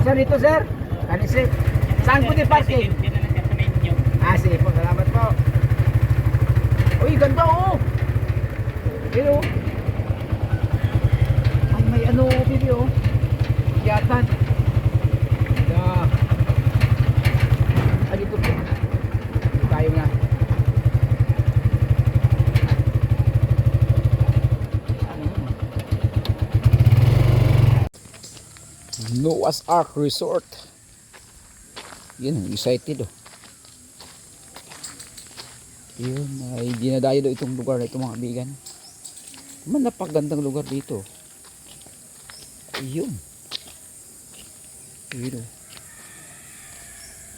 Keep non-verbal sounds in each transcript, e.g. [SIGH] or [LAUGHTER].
Sir, ito sir. Kani sir. Saan po di parking? Ah, sige po. Salamat po. Uy, ganda oh. Pero, oh. ang may ano, oh, video. Oh. Yatan. Yatan. Noah's Ark Resort. Yun, excited oh. Yun, ay dinadayo daw itong lugar na ito mga kaibigan. Man, napakagandang lugar dito. Ayun. Ayun. oh.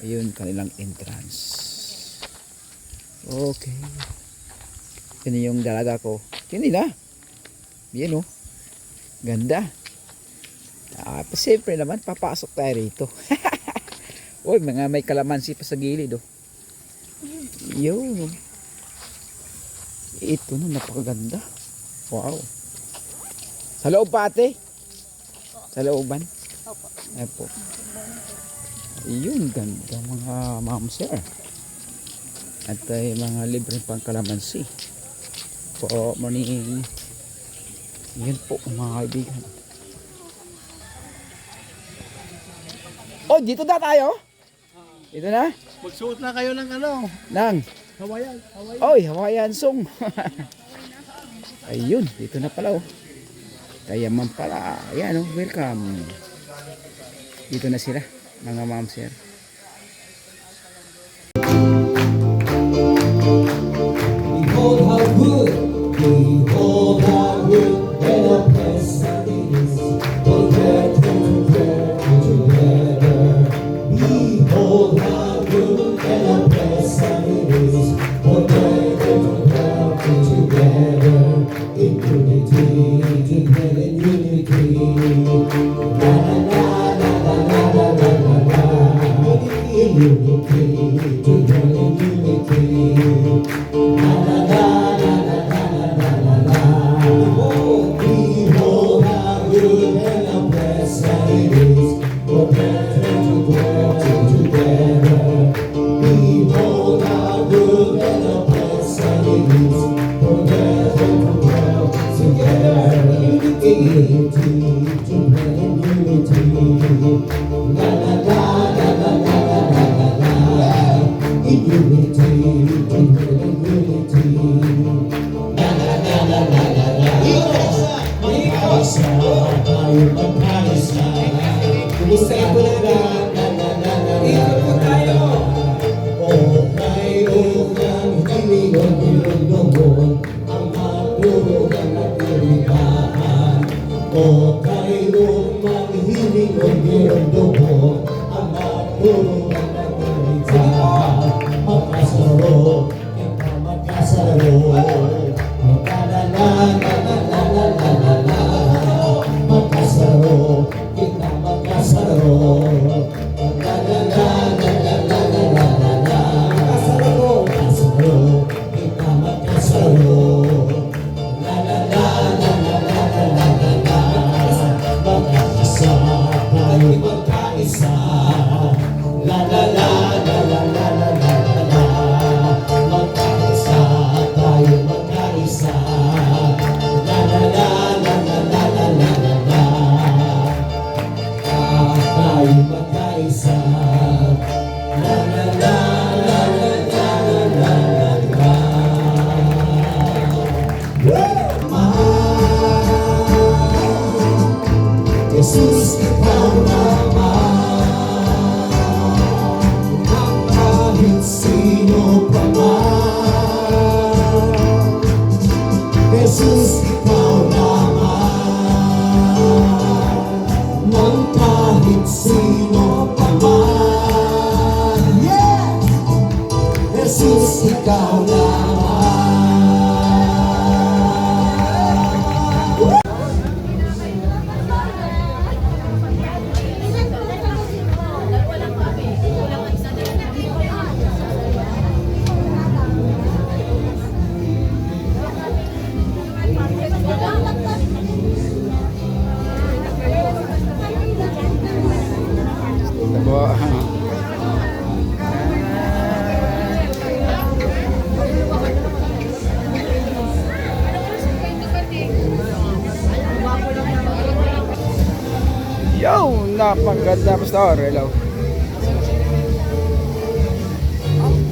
Ayun, kanilang entrance. Okay. Yan yung dalaga ko. Yan nila. Yan oh. Ganda. Ah, siyempre naman, papasok tayo rito. [LAUGHS] Uy, mga may kalamansi pa sa gilid oh. Yun. Ito na, napakaganda. Wow. Sa loob pa ate? Sa looban? Opo. Ayan po. Yun, ganda mga ma'am sir. At ay mga libre pang kalamansi. Po, morning. Yan po mga kaibigan. Oh, dito na tayo? Dito na? Magsuot na kayo ng ano, Nang. Hawayan, Hawayan. Oy, Hawaiian song. [LAUGHS] Ayun, dito na pala oh. Kaya man pala. Ayan oh, welcome. Dito na sila, mga ma'am sir. Behold how good, behold Kumustahin ko na na Ito po tayo Oh tayo ng kinigon Ilundogon Ang matulog ang natiribahan Oh tayo Oh. Христос помог. Napakaganda, Pastor. Hello.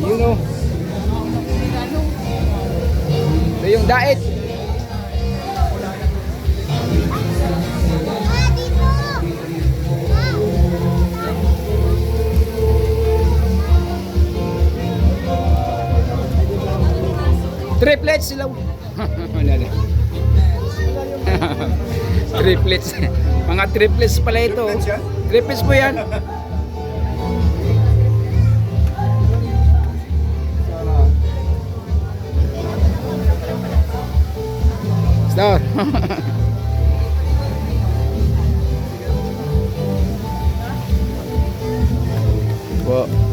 You know. Ito yung diet. Triplets sila. [LAUGHS] [LAUGHS] Triplets. Mga triplets pala ito. Triplets po yan. Store. [LAUGHS] po.